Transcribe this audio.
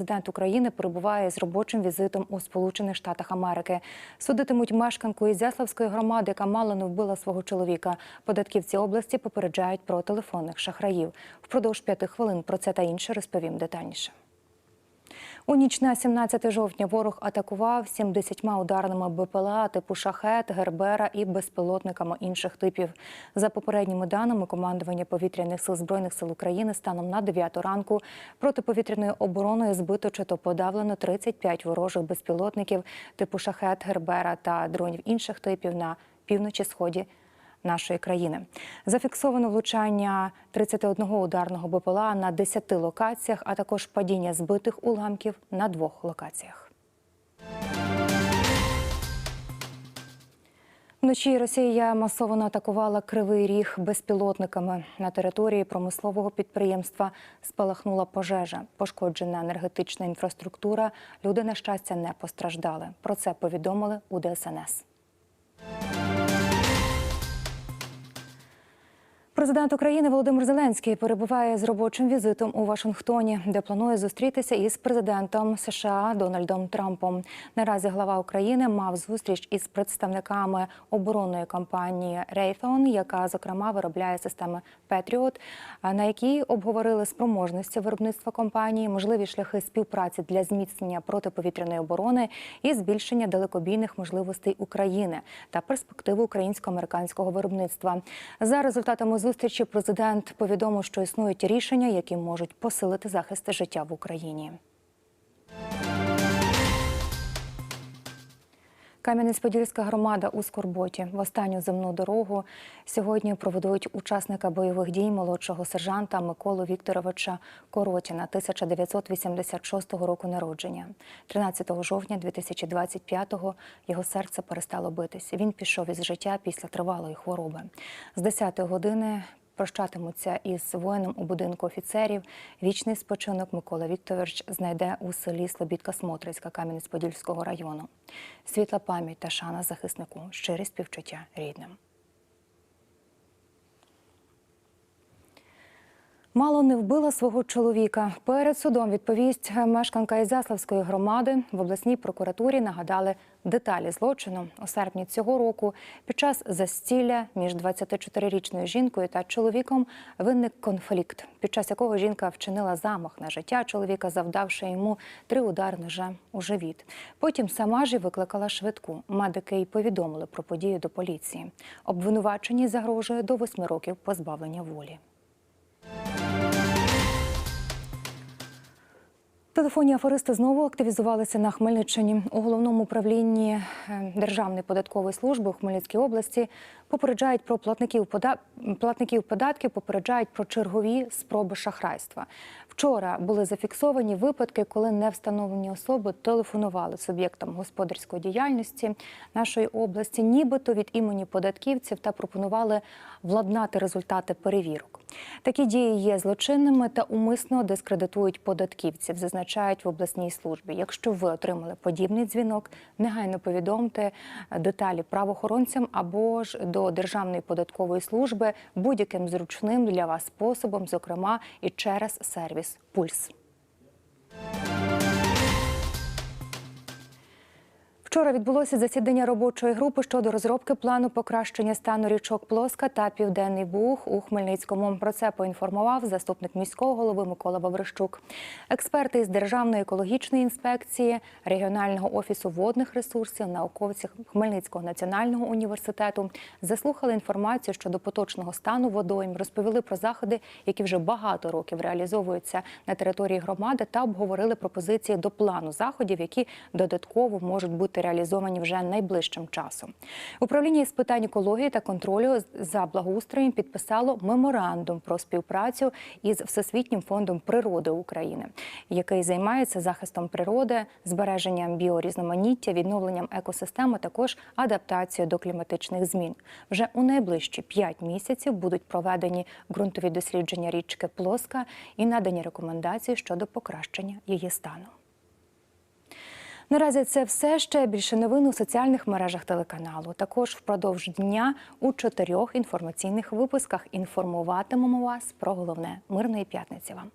Президент України перебуває з робочим візитом у Сполучених Штатах Америки. Судитимуть мешканку Ізяславської громади, яка мало не вбила свого чоловіка. Податківці області попереджають про телефонних шахраїв. Впродовж п'яти хвилин про це та інше розповім детальніше. У ніч на 17 жовтня ворог атакував 70 ударними БПЛА типу шахет, гербера і безпілотниками інших типів. За попередніми даними командування повітряних сил збройних сил України станом на 9 ранку протиповітряною обороною збито чи то подавлено 35 ворожих безпілотників типу шахет, гербера та дронів інших типів на півночі сході нашої країни. Зафіксовано влучання 31 ударного БПЛА на 10 локаціях, а також падіння збитих уламків на двох локаціях. Вночі Росія масово атакувала кривий ріг безпілотниками. На території промислового підприємства спалахнула пожежа, пошкоджена енергетична інфраструктура. Люди, на щастя, не постраждали. Про це повідомили у ДСНС. Президент України Володимир Зеленський перебуває з робочим візитом у Вашингтоні, де планує зустрітися із президентом США Дональдом Трампом. Наразі глава України мав зустріч із представниками оборонної компанії Raytheon, яка зокрема виробляє системи Patriot, на якій обговорили спроможності виробництва компанії, можливі шляхи співпраці для зміцнення протиповітряної оборони і збільшення далекобійних можливостей України та перспективи українсько-американського виробництва. За результатами зустрічі президент повідомив, що існують рішення, які можуть посилити захист життя в Україні. Кам'янець-Подільська громада у Скорботі в останню земну дорогу сьогодні проведуть учасника бойових дій молодшого сержанта Миколу Вікторовича Коротіна 1986 року народження. 13 жовтня 2025-го його серце перестало битись. Він пішов із життя після тривалої хвороби. З 10 години прощатимуться із воїном у будинку офіцерів. Вічний спочинок Микола Вікторович знайде у селі Слобідка Смотрицька Кам'янець-Подільського району. Світла пам'ять та шана захиснику, щирі співчуття рідним. Мало не вбила свого чоловіка. Перед судом відповість мешканка Ізяславської громади в обласній прокуратурі нагадали деталі злочину. У серпні цього року під час застілля між 24-річною жінкою та чоловіком виник конфлікт, під час якого жінка вчинила замах на життя чоловіка, завдавши йому три удари ножем у живіт. Потім сама ж і викликала швидку. Медики й повідомили про подію до поліції. Обвинуваченій загрожує до восьми років позбавлення волі. Телефонні аферисти знову активізувалися на Хмельниччині. У головному управлінні е, Державної податкової служби у Хмельницькій області попереджають про платників пода... платників податків, попереджають про чергові спроби шахрайства. Вчора були зафіксовані випадки, коли невстановлені особи телефонували суб'єктам господарської діяльності нашої області, нібито від імені податківців та пропонували владнати результати перевірок. Такі дії є злочинними та умисно дискредитують податківців, зазначають в обласній службі. Якщо ви отримали подібний дзвінок, негайно повідомте деталі правоохоронцям або ж до Державної податкової служби будь-яким зручним для вас способом, зокрема і через сервіс Пульс. Вчора відбулося засідання робочої групи щодо розробки плану покращення стану річок Плоска та Південний Буг у Хмельницькому. Про це поінформував заступник міського голови Микола Ваврищук. Експерти із Державної екологічної інспекції, регіонального офісу водних ресурсів, науковці Хмельницького національного університету заслухали інформацію щодо поточного стану водойм, розповіли про заходи, які вже багато років реалізовуються на території громади, та обговорили пропозиції до плану заходів, які додатково можуть бути реалізовані вже найближчим часом. Управління із питань екології та контролю за благоустроєм підписало меморандум про співпрацю із Всесвітнім фондом природи України, який займається захистом природи, збереженням біорізноманіття, відновленням екосистеми, також адаптацією до кліматичних змін. Вже у найближчі п'ять місяців будуть проведені ґрунтові дослідження річки Плоска і надані рекомендації щодо покращення її стану. Наразі це все ще більше новин у соціальних мережах телеканалу. Також впродовж дня у чотирьох інформаційних випусках інформуватимемо вас про головне мирної п'ятниці. Вам.